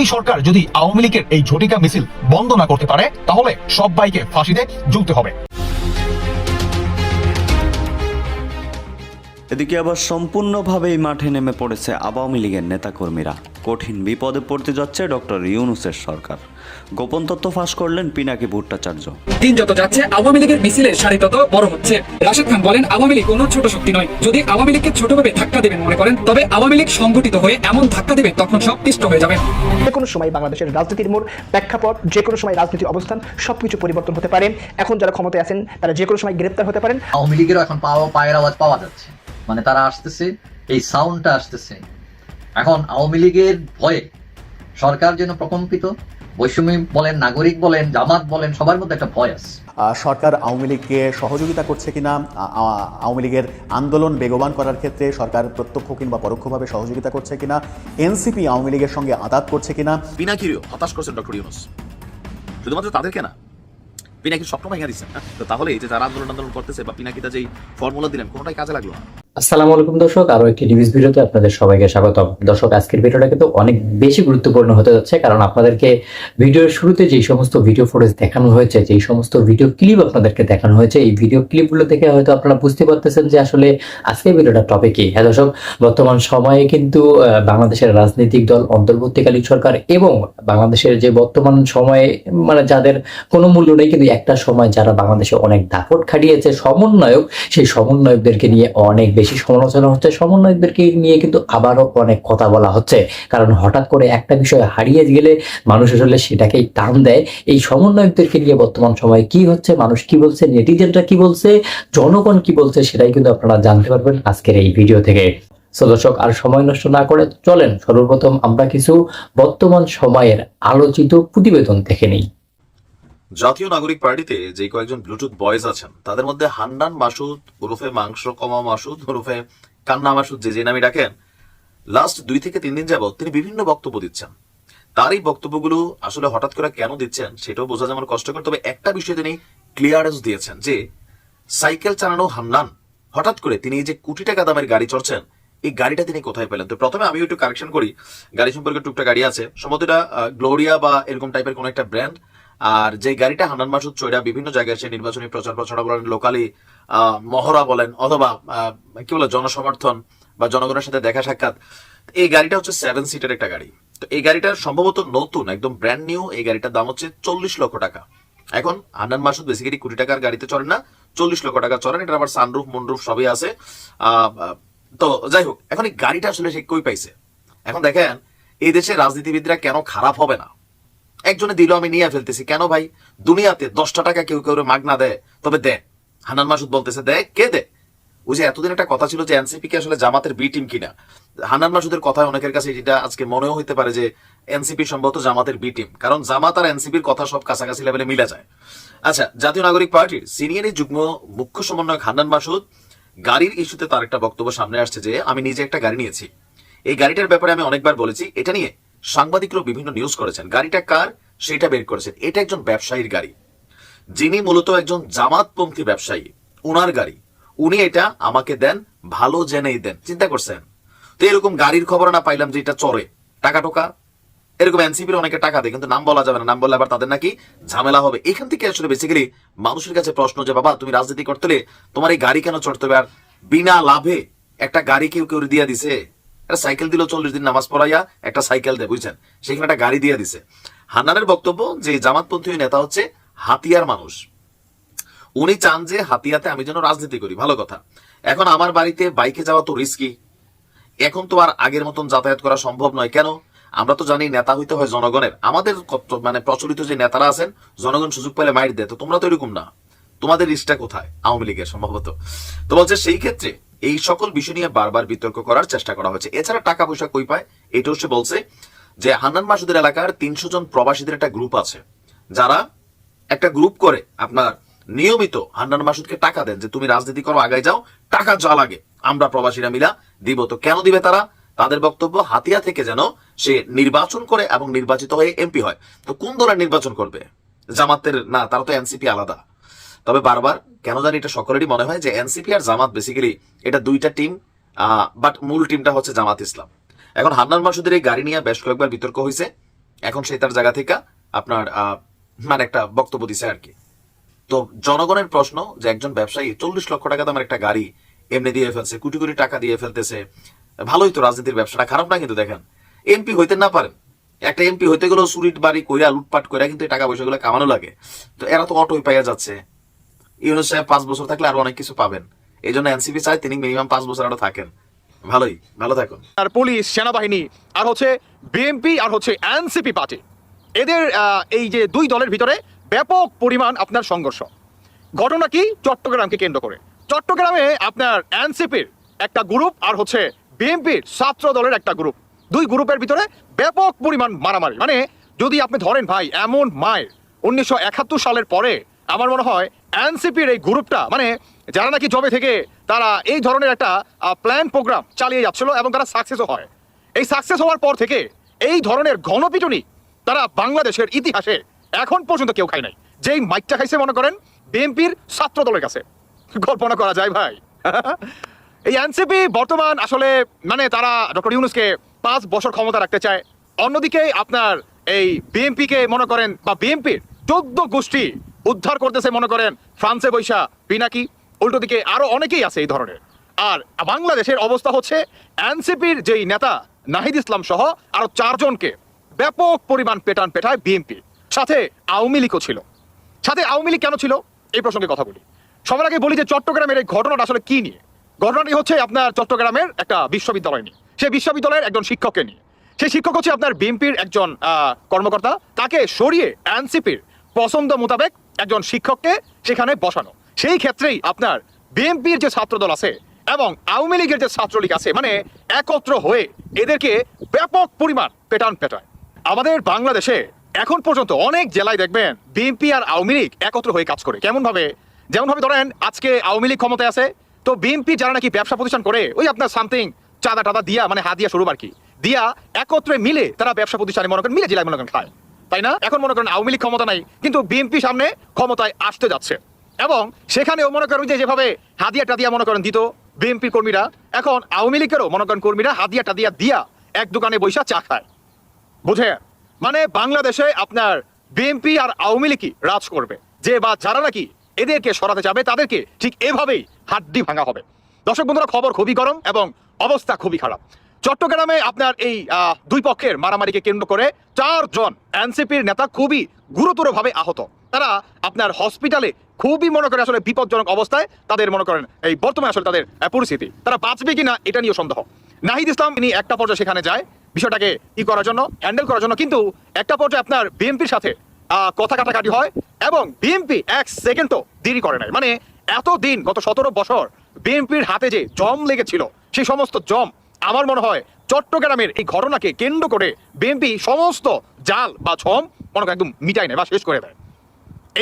এই সরকার যদি আওয়ামী লীগের এই ঝটিকা মিছিল বন্ধ না করতে পারে, তাহলে সব সবাইকে ফাঁসিতে ঝুলতে হবে। এদিকে আবার সম্পূর্ণভাবেই মাঠে নেমে পড়েছে আওয়ামী লীগের নেতাকর্মীরা। কঠিন বিপদে পড়তে যাচ্ছে ডক্টর ইউনুসের সরকার। গোপন তথ্য ফাঁস করলেন পিনাকি ভট্টাচার্য। দিন যত যাচ্ছে আওয়ামী লীগের মিছিলের সারি তত বড় হচ্ছে। রাশেদ খান বলেন আওয়ামী লীগ কোনো ছোট শক্তি নয়। যদি আওয়ামী লীগকে ছোটভাবে ধাক্কা দেবেন মনে করেন তবে আওয়ামী লীগ সংগঠিত হয়ে এমন ধাক্কা দেবে তখন সব পিষ্ট হয়ে যাবেন। যে কোনো সময় বাংলাদেশের রাজনীতির মোড় প্রেক্ষাপট যে কোনো সময় রাজনীতির অবস্থান সবকিছু পরিবর্তন হতে পারে। এখন যারা ক্ষমতায় আছেন তারা যে কোনো সময় গ্রেপ্তার হতে পারেন। আওয়ামী লীগেরও এখন পাওয়া পায়ের আওয়াজ পাওয়া যাচ্ছে। মানে তারা আসতেছে এই সাউন্ডটা আসতেছে। এখন আওয়ামী লীগের ভয়ে সরকার যেন প্রকম্পিত বৈষম্য বলেন নাগরিক বলেন জামাত বলেন সবার মধ্যে একটা ভয় আছে। সরকার আওয়ামী লীগকে সহযোগিতা করছে কিনা? আওয়ামী লীগের আন্দোলন বেগবান করার ক্ষেত্রে সরকার প্রত্যক্ষ কিংবা পরোক্ষভাবে সহযোগিতা করছে কিনা? এনসিপি আওয়ামী লীগের সঙ্গে আদাত করছে কিনা? পিনাকিরিও হতাশ করছেন ডক্টর ইউনুস। শুধুমাত্র তাদেরকে না পিনাকির স্বপ্ন ভেঙে দিচ্ছেন তো তাহলে এই যে যারা আন্দোলন আন্দোলন করতেছে বা পিনাকিটা যেই ফর্মুলা দিলেন, কোনোটাই কাজে লাগল না। আসসালামু আলাইকুম দর্শক, আরও একটি নিউজ ভিডিওতে আপনাদের সবাইকে স্বাগতম। দর্শক, আজকের ভিডিওটা কিন্তু অনেক বেশি গুরুত্বপূর্ণ হতে যাচ্ছে, কারণ আপনাদেরকে ভিডিওর শুরুতে যেই সমস্ত ভিডিও ফুটেজ দেখানো হয়েছে, যেই সমস্ত ভিডিও ক্লিপ আপনাদেরকে দেখানো হয়েছে, এই ভিডিও ক্লিপগুলো থেকে হয়তো আপনারা বুঝতে পারতেছেন যে আসলে আজকের ভিডিওটা টপিক কি। হ্যাঁ দর্শক, বর্তমান সময়ে কিন্তু বাংলাদেশের রাজনৈতিক দল, অন্তর্বর্তীকালীন সরকার এবং বাংলাদেশের যে বর্তমান সময়ে মানে যাদের কোনো মূল্য নেই, কিন্তু একটা সময় যারা বাংলাদেশে অনেক দাপট খাটিয়েছে সমন্বয়ক, সেই সমন্বয়কদেরকে নিয়ে অনেক বেশি সমালোচনা হচ্ছে। সমন্বয়কদেরকে নিয়ে কিন্তু আবারও অনেক কথা বলা হচ্ছে। কারণ হঠাৎ করে একটা বিষয় হারিয়ে গেলে মানুষ আসলে সেটাকেই টান দেয়। এই সমন্বয়কদেরকে নিয়ে বর্তমান সময়ে কি হচ্ছে, মানুষ কি বলছে, নেটিজেনরা কি বলছে, জনগণ কি বলছে, সেটাই কিন্তু আপনারা জানতে পারবেন আজকের এই ভিডিও থেকে। সো দর্শক, আর সময় নষ্ট না করে চলেন। সর্বপ্রথম আমরা কিছু বর্তমান সময়ের আলোচিত প্রতিবেদন দেখে নিই। জাতীয় নাগরিক পার্টিতে যে কয়েকজন ব্লুটুথ বয়েজ আছেন, তাদের মধ্যে হান্নান মাসুদ ওরফে মাংস কমা মাসুদ ওরফে কান্না মাসুদ যে যে নামে ডাকেন লাস্ট দুই থেকে তিন দিন যাবত তিনি বিভিন্ন বক্তব্য দিচ্ছেন। তার এই বক্তব্যগুলো আসলে হঠাৎ করে কেন দিচ্ছেন সেটাও বোঝা যেমন কষ্টকর তবে একটা বিষয়ে তিনি ক্লিয়ারেন্স দিয়েছেন যে সাইকেল চালানো হান্নান, হঠাৎ করে তিনি এই যে কোটি টাকা দামের গাড়ি চড়ছেন, এই গাড়িটা তিনি কোথায় পেলেন? তো প্রথমে আমি একটু কারেকশন করি। গাড়ি সম্পর্কে টুকটা গাড়ি আছে। সম্ভবত এটা গ্লোরিয়া বা এরকম টাইপের কোনো একটা ব্র্যান্ড আর যে গাড়িটা হান্নান মাসুদ চৈরা বিভিন্ন জায়গায় সে নির্বাচনী প্রচার প্রচারণা বলেন লোকালি মহড়া বলেন, অথবা কি বলে, জনসমর্থন বা জনগণের সাথে দেখা সাক্ষাৎ, এই গাড়িটা হচ্ছে সেভেন সিটার একটা গাড়ি। তো এই গাড়িটা সম্ভবত নতুন, একদম ব্র্যান্ড নিউ এই গাড়িটার দাম হচ্ছে চল্লিশ লক্ষ টাকা। এখন হান্নান মাসুদ বেসিক্যালি কোটি টাকার গাড়িতে চড়েন না, চল্লিশ লক্ষ টাকা চড়েন এটা আবার সানরুফ মনরুফ সবই আছে। তো যাই হোক, এখন এই গাড়িটা আসলে সে কই পাইছে? এখন দেখেন, এই দেশে রাজনীতিবিদরা কেন খারাপ হবে না? একজনে দিল, আমি নিয়ে ফেলতেছি। কেন ভাই? দুনিয়াতে দশটা টাকা কেউ কেউ মাগনা দেয়। তবে দে। হান্নান মাসুদ বলতেছে, দে, কে দে? ওই যে এতদিন একটা কথা ছিল যে এনসিপি কে আসলে জামাতের বি টিম কিনা? হান্নান মাসুদের কথায় অনেকের কাছে যেটা আজকে মনেও হইতে পারে যে এনসিপি সম্ভবত জামাতের বি টিম। কারণ জামাত আর এনসিপির কথা সব কাছাকাছি লেভেলে মিলে যায়। আচ্ছা জাতীয় নাগরিক পার্টির সিনিয়র যুগ্ম মুখ্য সমন্বয়ক হান্নান মাসুদ গাড়ির ইস্যুতে তার একটা বক্তব্য সামনে আসছে যে, আমি নিজে একটা গাড়ি নিয়েছি। এই গাড়িটার ব্যাপারে আমি অনেকবার বলেছি। এটা নিয়ে সাংবাদিকরাও বিভিন্ন নিউজ করেছেন। গাড়িটা কার? সেটা বের করেছেন। এটা একজন ব্যবসায়ীর গাড়ি। যিনি মূলত একজন জামাতপন্থী ব্যবসায়ী, উনার গাড়ি। উনি এটা আমাকে দেন, ভালো জেনেই দেন। চিন্তা করছেন? তো এরকম গাড়ির খবর না পাইলাম যে এটা চড়ে। টাকা টোকা? এরকম এনসিপির অনেকে টাকা দেয়, কিন্তু নাম বলা যাবে না। নাম বললে আবার তাদের নাকি ঝামেলা হবে। এখান থেকে আসলে বেসিক্যালি মানুষের কাছে প্রশ্ন যে, বাবা, তুমি রাজনীতি করতে তোমার এই গাড়ি কেন চড়তে হবে? আর বিনা লাভে একটা গাড়ি কেউ কেউ দিয়ে দিছে? একটা সাইকেল দিল চল্লিশ দিন নামাজ পড়াইয়া, একটা সাইকেল দেয়, বুঝছেন? সেখানে একটা গাড়ি দিয়ে দিছে। হান্নানের বক্তব্য, যে জামাতপন্থী নেতা হচ্ছে হাতিয়ার মানুষ। উনি চান যে হাতিয়াতে আমি যেন রাজনীতি করি, ভালো কথা। এখন আমার বাড়িতে বাইকে যাওয়া তো রিস্কি এখন তো আর আগের মতন যাতায়াত করা সম্ভব নয়। কেন? আমরা তো জানি নেতা হইতে হয় জনগণের। আমাদের মানে প্রচলিত যে নেতারা আছেন, জনগণ সুযোগ পেলে মাইর দেয়। তো তোমরা তো এরকম না। তোমাদের রিস্কটা কোথায়? আওয়ামী লীগের সম্ভবত। তো বলছে সেই ক্ষেত্রে এই সকল বিষয় নিয়ে বারবার বিতর্ক করার চেষ্টা করা হয়েছে এছাড়া টাকা পয়সা কই পায়? এটাও সে বলছে যে হান্নান মাসুদের এলাকার তিনশো জন প্রবাসীদের একটা গ্রুপ আছে, যারা একটা গ্রুপ করে আপনার নিয়মিত হান্নান মাসুদকে টাকা দেন যে, তুমি রাজনীতি করো, আগায় যাও, টাকা যা লাগে, আমরা প্রবাসীরা মিলা দিব। তো কেন দিবে তারা? তাদের বক্তব্য হাতিয়া থেকে যেন সে নির্বাচন করে এবং নির্বাচিত হয়ে এমপি হয়। তো কোন দলের নির্বাচন করবে? জামাতের? না, তারা তো এনসিপি আলাদা। তবে বারবার কেন জানি এটা সকলেরই মনে হয় যে এনসিপি আর জামাত বেসিক্যালি এটা দুইটা টিম বাট মূল টিমটা হচ্ছে জামাত ইসলাম। এখন হান্নান মাসুদের এই গাড়ি নিয়ে বেশ কয়েকবার বিতর্ক হয়েছে। এখন সেই তার জায়গা থেকে আপনার মানে একটা বক্তব্য দিছে আর কি। তো জনগণের প্রশ্ন যে একজন ব্যবসায়ী চল্লিশ লক্ষ টাকা দামের একটা গাড়ি এমনি দিয়ে ফেলছে, কোটি কোটি টাকা দিয়ে ফেলতেছে, ভালোই তো রাজনীতির ব্যবসাটা, খারাপ না কিন্তু দেখেন। এমপি হইতে না পারেন। একটা এমপি হইতে গেলেও সুরিট বাড়ি কইরা লুটপাট কইরা কিন্তু টাকা পয়সাগুলো কামানো লাগে। তো এরা তো অটোই পাইয়া যাচ্ছে। ইউনুস সাহেব পাঁচ বছর থাকলে আরও অনেক কিছু পাবেন। এই জন্য এনসিপি চায় তিনি মিনিমাম পাঁচ বছর আরও থাকেন। ভালোই, ভালো থাকুন। আর পুলিশ, সেনাবাহিনী, আর হচ্ছে বিএনপি আর হচ্ছে এনসিপি পার্টি এদের এই যে দুই দলের ভিতরে ব্যাপক পরিমাণ আপনার সংঘর্ষ। ঘটনা কি? চট্টগ্রামকে কেন্দ্র করে। চট্টগ্রামে আপনার এনসিপির একটা গ্রুপ আর হচ্ছে বিএনপির ছাত্র দলের একটা গ্রুপ দুই গ্রুপের ভিতরে ব্যাপক পরিমাণ মারামারি। মানে যদি আপনি ধরেন ভাই, এমন মায়ের, উনিশশো একাত্তর সালের পরে আমার মনে হয় এনসিপির এই গ্রুপটা মানে যারা নাকি জবে থেকে, তারা এই ধরনের একটা প্ল্যান প্রোগ্রাম চালিয়ে যাচ্ছিল এবং তারা সাকসেসও হয়। এই সাকসেস হওয়ার পর থেকে এই ধরনের ঘনপিটুনি তারা বাংলাদেশের ইতিহাসে এখন পর্যন্ত কেউ খায় নাই। যেই মাইকটা খাইছে, মনে করেন, বিএনপির ছাত্র দলের কাছে। কল্পনা করা যায় ভাই। এই এনসিপি বর্তমান আসলে মানে তারা ডক্টর ইউনুসকে পাঁচ বছর ক্ষমতা রাখতে চায়। অন্যদিকে আপনার এই বিএনপিকে, মনে করেন, বা বিএনপির চোদ্দ গোষ্ঠী উদ্ধার করতেছে, মনে করেন, ফ্রান্সে বৈশা, পিনাকি, উল্টো দিকে আরও অনেকেই আছে এই ধরনের। আর বাংলাদেশের অবস্থা হচ্ছে, এনসিপির যেই নেতা, নাহিদ ইসলাম সহ আরও চারজনকে ব্যাপক পরিমাণ পেটান পেটায় বিএনপি। সাথে আওয়ামী লীগও ছিল। সাথে আওয়ামী লীগ কেন ছিল? এই প্রসঙ্গে কথা বলি। সবার আগে বলি যে চট্টগ্রামের এই ঘটনাটা আসলে কি নিয়ে? ঘটনাটি হচ্ছে আপনার চট্টগ্রামের একটা বিশ্ববিদ্যালয় নিয়ে। সে বিশ্ববিদ্যালয়ের একজন শিক্ষককে নিয়ে। সেই শিক্ষক হচ্ছে আপনার বিএনপির একজন কর্মকর্তা। তাকে সরিয়ে এনসিপির পছন্দ মোতাবেক একজন শিক্ষককে সেখানে বসানো। সেই ক্ষেত্রেই আপনার বিএনপির যে ছাত্রদল আছে এবং আওয়ামী লীগের যে ছাত্রলীগ আছে মানে একত্র হয়ে এদেরকে ব্যাপক পরিমাণ পেটান পেটায়। আমাদের বাংলাদেশে এখন পর্যন্ত অনেক জেলায় দেখবেন বিএনপি আর আওয়ামী লীগ একত্র হয়ে কাজ করে। কেমন ভাবে যেমন ভাবে ধরেন, আজকে আওয়ামী লীগ ক্ষমতায় আছে, তো বিএনপি যারা নাকি ব্যবসা প্রতিষ্ঠান করে, ওই আপনার সামথিং চাঁদা টাদা দিয়া মানে হাত দিয়া শুরু আর কি। দিয়া একত্রে মিলে তারা ব্যবসা প্রতিষ্ঠানে মনে করেন মিলে জেলায় মনে করেন খায়। তাই না? এখন মনে করেন আওয়ামী লীগ ক্ষমতা নাই, কিন্তু বিএনপি সামনে ক্ষমতায় আসতে যাচ্ছে। এবং সেখানেও মনে করেন যে যেভাবে হাদিয়া টাদিয়া মনে করেন দিত বিএনপি কর্মীরা, এখন আওয়ামী লীগেরও মনে করেন কর্মীরা হাদিয়া টাদিয়া দিয়া এক দোকানে বৈশা চা খায়। বুঝে মানে বাংলাদেশে আপনার বিএনপি আর আওয়ামী লীগই রাজ করবে। যে বা যারা নাকি এদেরকে সরাতে যাবে, তাদেরকে ঠিক এভাবেই হাড্ডি ভাঙা হবে। দর্শক বন্ধুরা, খবর খুবই গরম এবং অবস্থা খুবই খারাপ। চট্টগ্রামে আপনার এই দুই পক্ষের মারামারিকে কেন্দ্র করে চারজন এনসিপির নেতা খুবই গুরুতরভাবে আহত। তারা আপনার হসপিটালে খুবই মনে করে আসলে বিপজ্জনক অবস্থায় তাদের মনে করেন এই বর্তমানে আসলে তাদের পরিস্থিতি। তারা বাঁচবে কিনা এটা নিয়ে সন্দেহ। নাহিদ ইসলাম, তিনি একটা পর্যায়ে সেখানে যায়, বিষয়টাকে ই করার জন্য, হ্যান্ডেল করার জন্য, কিন্তু একটা পর্যায়ে আপনার বিএনপির সাথে কথা কাটাকাটি হয় এবং বিএনপি এক সেকেন্ডও দেরি করে নাই। মানে এত দিন গত সতেরো বছর বিএনপির হাতে যে জম লেগেছিল, সেই সমস্ত জম আমার মনে হয় চট্টগ্রামের এই ঘটনাকে কেন্দ্র করে বিএনপি সমস্ত জাল বা ছম মনে একদম মিটাই নেয় বা শেষ করে দেয়।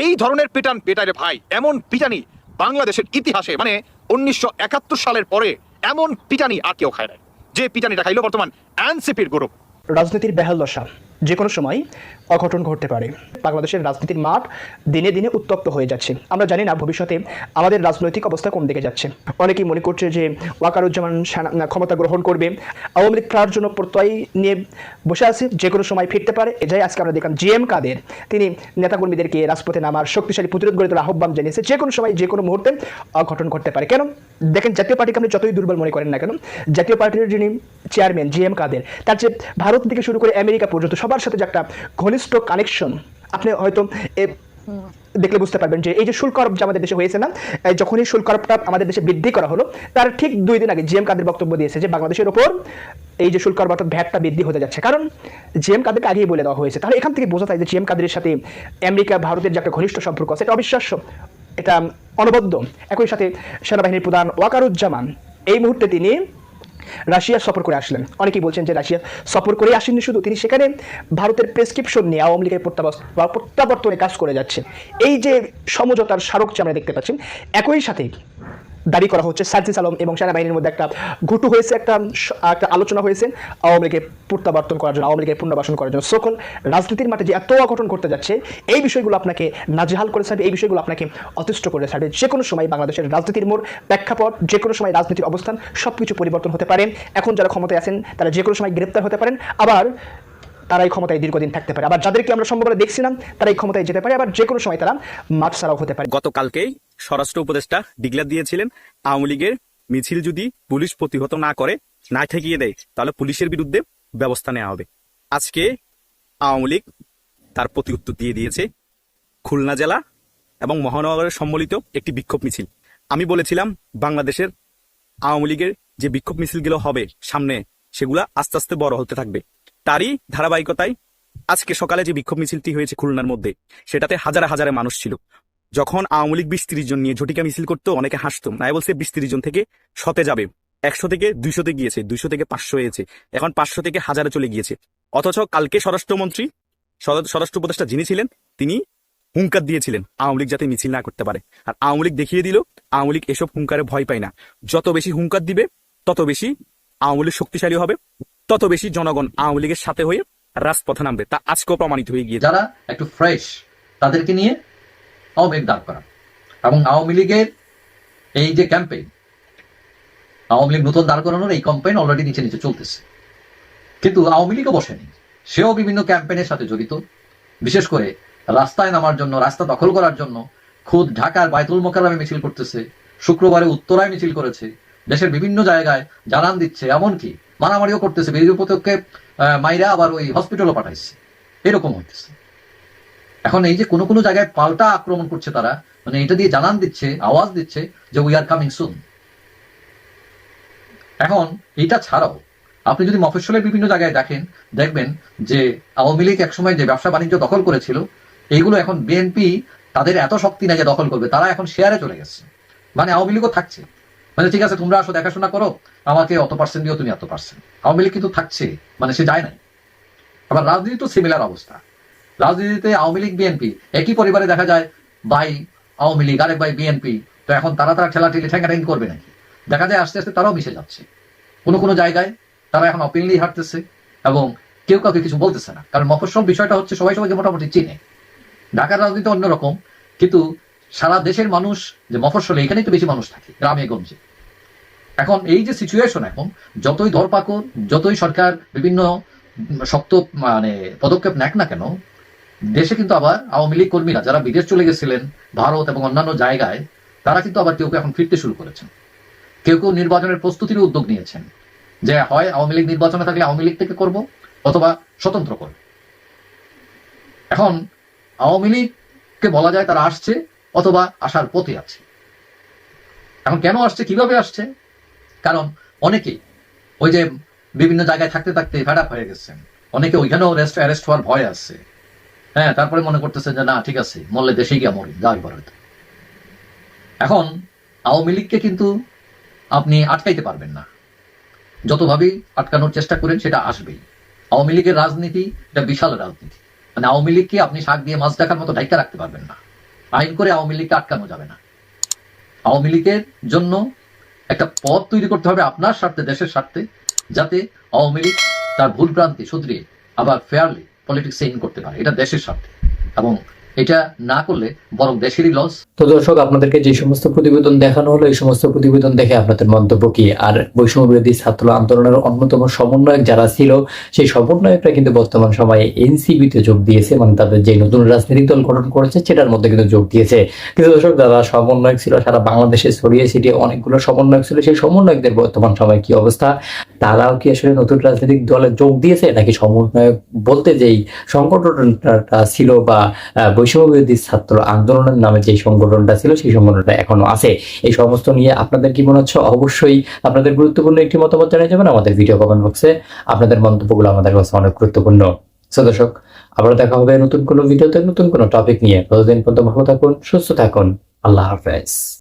এই ধরনের পিটান পেটারে ভাই, এমন পিটানি বাংলাদেশের ইতিহাসে মানে উনিশশো একাত্তর সালের পরে এমন পিটানি আর কেউ খায় নাই। যে পিটানিটা খাইল বর্তমান এনসিপির গ্রুপ রাজনীতির বেহাল দশা। যে কোনো সময় অঘটন ঘটতে পারে। বাংলাদেশের রাজনীতির মাঠ দিনে দিনে উত্তপ্ত হয়ে যাচ্ছে। আমরা জানি না ভবিষ্যতে আমাদের রাজনৈতিক অবস্থা কোন দিকে যাচ্ছে। অনেকেই মনে করছে যে ওয়াকারুজ্জামান ক্ষমতা গ্রহণ করবে। আওয়ামী লীগ ফেরার জন্য প্রত্যয় নিয়ে বসে আছে যে কোনো সময় ফিরতে পারে। এটাই আজকে আমরা দেখলাম জি এম কাদের। তিনি নেতাকর্মীদেরকে রাজপথে নামার শক্তিশালী প্রতিরোধ গড়ে তোলার আহ্বান জানিয়েছে। যে কোনো সময় যে কোনো মুহূর্তে অঘটন ঘটতে পারে। কেন? দেখেন, জাতীয় পার্টিকে আপনি যতই দুর্বল মনে করেন না কেন, জাতীয় পার্টির যিনি চেয়ারম্যান জি এম কাদের। তার যে ভারত থেকে শুরু করে আমেরিকা পর্যন্ত সবার সাথে যে একটা ঘনিষ্ঠ কানেকশন আপনি হয়তো দেখলে বুঝতে পারবেন যে এই যে শুল্ক আরোপ যে আমাদের দেশে হয়েছে না যখনই শুল্ক আরোপটা আমাদের দেশে বৃদ্ধি করা হলো, তার ঠিক দুই দিন আগে জিএম কাদের বক্তব্য দিয়েছে যে বাংলাদেশের ওপর এই যে শুল্ক আরোপ অর্থাৎ ভ্যাটটা বৃদ্ধি হতে যাচ্ছে। কারণ জিএম কাদেরকে আগেই বলে দেওয়া হয়েছে। তাহলে এখান থেকে বোঝা যায় যে জিএম কাদের সাথে আমেরিকা, ভারতের যে একটা ঘনিষ্ঠ সম্পর্ক আছে, এটা অবিশ্বাস্য। এটা অনবদ্য। একই সাথে সেনাবাহিনীর প্রধান ওয়াকারুজ্জামান, এই মুহূর্তে তিনি রাশিয়া সফর করে আসলেন। অনেকেই বলছেন যে রাশিয়া সফর করে আসেননি শুধু, তিনি সেখানে ভারতের প্রেসক্রিপশন নিয়ে আওয়ামী লীগের প্রত্যাবর্তনে কাজ করে যাচ্ছেন। এই যে সমঝোতার স্মারক আমরা দেখতে পাচ্ছি একই সাথে দাবি করা হচ্ছে। সার্জিস আলম এবং সেনাবাহিনীর মধ্যে একটা ঘুটু হয়েছে, একটা একটা আলোচনা হয়েছে আওয়ামী লীগের প্রত্যাবর্তন করার জন্য, আওয়ামী লীগের পুনর্বাসন করার জন্য। সকল রাজনীতির মাঠে যে এত অঘটন ঘটতে যাচ্ছে, এই বিষয়গুলো আপনাকে নাজেহাল করে ছাড়বে, এই বিষয়গুলো আপনাকে অতিষ্ঠ করে ছাড়বে। যে কোনো সময় বাংলাদেশের রাজনীতির মোড়, প্রেক্ষাপট, যে কোনো সময় রাজনীতির অবস্থান সব কিছু পরিবর্তন হতে পারে। এখন যারা ক্ষমতায় আছেন, তারা যে কোনো সময় গ্রেপ্তার হতে পারেন। আবার তারাই ক্ষমতায় দীর্ঘদিন থাকতে পারে। আবার যাদেরকে আমরা সম্ভব বলে দেখছি না তারাই ক্ষমতায় যেতে পারে। আবার যে কোনো সময় তারা মাঠ ছাড়াও হতে পারে। গতকালকেই স্বরাষ্ট্র উপদেষ্টা ডিক্লেয়ার দিয়েছিলেন, আওয়ামী লীগের মিছিল যদি পুলিশ প্রতিহত না করে, না ঠেকিয়ে দেয়, তাহলে পুলিশের বিরুদ্ধে ব্যবস্থা নেওয়া হবে। আজকে আওয়ামী লীগ তার প্রতি উত্তর দিয়ে দিয়েছে, খুলনা জেলা এবং মহানগরের সম্মিলিত একটি বিক্ষোভ মিছিল। আমি বলেছিলাম, বাংলাদেশের আওয়ামী লীগের যে বিক্ষোভ মিছিলগুলো হবে সামনে, সেগুলো আস্তে আস্তে বড় হতে থাকবে। তারই ধারাবাহিকতায় আজকে সকালে যে বিক্ষোভ মিছিলটি হয়েছে খুলনার মধ্যে, সেটাতে হাজার হাজারে মানুষ ছিল। যখন আওয়ামী লীগ বিশ তিরিশ জন নিয়ে ঝটিকা মিছিল করতো, অনেকে হাসতো। নাই বলছে বিশ তিরিশ জন থেকে শতে যাবে। একশো থেকে দুইশোতে গিয়েছে, দুইশো থেকে পাঁচশো হয়েছে এখন পাঁচশো থেকে হাজারে চলে গিয়েছে। অথচ কালকে স্বরাষ্ট্রমন্ত্রী, স্বরা- স্বরাষ্ট্র উপদেষ্টা যিনি ছিলেন, তিনি হুঙ্কার দিয়েছিলেন আওয়ামী লীগ যাতে মিছিল না করতে পারে। আর আওয়ামী লীগ দেখিয়ে দিল, আওয়ামী লীগ এসব হুঙ্কারে ভয় পায় না। যত বেশি হুঙ্কার দিবে, তত বেশি আওয়ামী লীগ শক্তিশালী হবে। তত বেশি জনগণ আওয়ামী লীগের সাথে হয়ে রাজপথে নামবে। তা আজকেও প্রমাণিত হয়ে গিয়ে যারা একটু ফ্রেশ, তাদেরকে নিয়ে আওয়ামী লীগ দাঁড় করা। এবং আওয়ামী লীগের এই যে ক্যাম্পেইন আওয়ামী লীগ নতুন দাঁড় করানোর এই ক্যাম্পেইন অলরেডি নিচে নিচে চলতেছে। কিন্তু আওয়ামী লীগও বসেনি। সেও বিভিন্ন ক্যাম্পেইনের সাথে জড়িত। বিশেষ করে রাস্তায় নামার জন্য রাস্তা দখল করার জন্য খুদ ঢাকার বায়তুল মোকারমে মিছিল করতেছে শুক্রবারে উত্তরায় মিছিল করেছে দেশের বিভিন্ন জায়গায় জানান দিচ্ছে এমনকি মারামারিও করতেছে বিরোধী আহ, মাইরা আবার ওই হসপিটালও পাঠাইছে। এরকম হইতেছে। এখন এই যে কোনো কোনো জায়গায় পাল্টা আক্রমণ করছে তারা মানে এটা দিয়ে জানান দিচ্ছে, আওয়াজ দিচ্ছে যে উই আর কামিং সুন এখন এটা ছাড়াও আপনি যদি মফস্বলের বিভিন্ন জায়গায় দেখেন, দেখবেন যে আওয়ামী লীগ একসময় যে ব্যবসা বাণিজ্য দখল করেছিল, এইগুলো এখন বিএনপি তাদের এত শক্তি নাই যে দখল করবে, তারা এখন শেয়ারে চলে গেছে। মানে আওয়ামী লীগও থাকছে। মানে ঠিক আছে, তোমরা আসো, দেখাশোনা করো, আমাকে অত পার্সেন্ট দিও, তুমি এত পার্সেন্ট আওয়ামী লীগ কিন্তু থাকছে মানে সে যায় নাই। আবার রাজনীতি তো সিমিলার অবস্থা। রাজনীতিতে আওয়ামী লীগ, বিএনপি। একই পরিবারে দেখা যায়, ভাই আওয়ামী লীগ, আরেক ভাই বিএনপি। তো এখন তারা তারা ঠেলাঠেলি ঠেঙ্গাঠেঙ্গি করবে নাকি? দেখা যায় আস্তে আস্তে তারাও মিশে যাচ্ছে। কোনো কোনো জায়গায় তারা এখন অপিনলি হাঁটতেছে এবং কেউ কাউকে কিছু বলতেছে না। কারণ মফস্বল বিষয়টা হচ্ছে সবাই সবাইকে মোটামুটি চিনে। ঢাকার রাজনীতি অন্যরকম, কিন্তু সারা দেশের মানুষ যে মফস্বলে, এখানেই তো বেশি মানুষ থাকে, গ্রামে, গঞ্জে। এখন এই যে সিচুয়েশন এখন, যতই ধরপাকড়, যতই সরকার বিভিন্ন শক্ত মানে পদক্ষেপ নেক না কেন দেশে কিন্তু আবার আওয়ামী লীগ কর্মীরা যারা বিদেশ চলে গেছিলেন, ভারত এবং অন্যান্য জায়গায়, তারা কিন্তু আবার কেউ এখন ফিরতে শুরু করেছেন। কেউ কেউ নির্বাচনের প্রস্তুতির উদ্যোগ নিয়েছেন যে, হয় আওয়ামী লীগ নির্বাচনে থাকলে আওয়ামী লীগ থেকে করব অথবা স্বতন্ত্র করব। এখন আওয়ামী লীগকে বলা যায় তারা আসছে অথবা আসার পথে আছে। এখন কেন আসছে, কীভাবে আসছে? কারণ অনেকেই ওই যে বিভিন্ন জায়গায় থাকতে থাকতে ফেড হয়ে গেছেন। অনেকে ওইখানেও অ্যারেস্ট অ্যারেস্ট হওয়ার ভয় আছে। হ্যাঁ তারপরে মনে করতেছেন যে, না, ঠিক আছে, মরলে দেশে গিয়ে মরি যাই বড় হয়তো। এখন আওয়ামী লীগকে কিন্তু আপনি আটকাইতে পারবেন না। যতভাবেই আটকানোর চেষ্টা করেন, সেটা আসবেই। আওয়ামী লীগের রাজনীতি এটা বিশাল রাজনীতি। মানে আওয়ামী লীগকে আপনি শাক দিয়ে মাছ দেখার মতো ঢাইকা রাখতে পারবেন না। আইন করে আওয়ামী লীগকে আটকানো যাবে না। আওয়ামী লীগের জন্য একটা পথ তৈরি করতে হবে আপনার স্বার্থে, দেশের স্বার্থে, যাতে আওয়ামী লীগ তার ভুল ভ্রান্তি শুধরিয়ে আবার ফেয়ারলি পলিটিক্স ইন করতে পারে। এটা দেশের স্বার্থে। এবং এটা না করলে বরং দেশেরই লস তো দর্শক, আপনাদেরকে যে সমস্ত প্রতিবেদন দেখানো হলো, এই সমস্ত প্রতিবেদন দেখে আপনাদের মন্তব্য কি? আর বৈষম্য বিরোধী ছাত্র আন্দোলনের অন্যতম সমন্বয়ক যারা ছিল, সেই সমন্বয়করা কিন্তু বর্তমান সময়ে এনসিবিতে যোগ দিয়েছে মানে তাদের যে নতুন রাজনৈতিক দল গঠন করেছে, সেটার মধ্যে কিন্তু যোগ দিয়েছে। কিন্তু দর্শক, যারা সমন্বয়ক ছিল, সারা বাংলাদেশে ছড়িয়ে ছিটিয়ে অনেকগুলো সমন্বয়ক ছিল, সেই সমন্বয়কদের বর্তমান সময়ে কি অবস্থা? তারাও কি আসলে নতুন রাজনৈতিক দলে যোগ দিয়েছে? নাকি সমন্বয়ক বলতে যেই সংগঠনটা ছিল বা আহ, ছাত্র আন্দোলনের নামে যে সংগঠনটা ছিল সেই সংগঠনটা এখনও আছে। এই সমস্ত নিয়ে আপনাদের কি মনে হচ্ছে? অবশ্যই আপনাদের গুরুত্বপূর্ণ একটি মতামত জানিয়ে যাবেন আমাদের ভিডিও কমেন্ট বক্সে আপনাদের মন্তব্যগুলো আমাদের কাছে অনেক গুরুত্বপূর্ণ। সো দর্শক আবার দেখা হবে নতুন কোনো ভিডিওতে নতুন কোনো টপিক নিয়ে। ততদিন পর্যন্ত ভালো থাকুন সুস্থ থাকুন। আল্লাহ হাফেজ।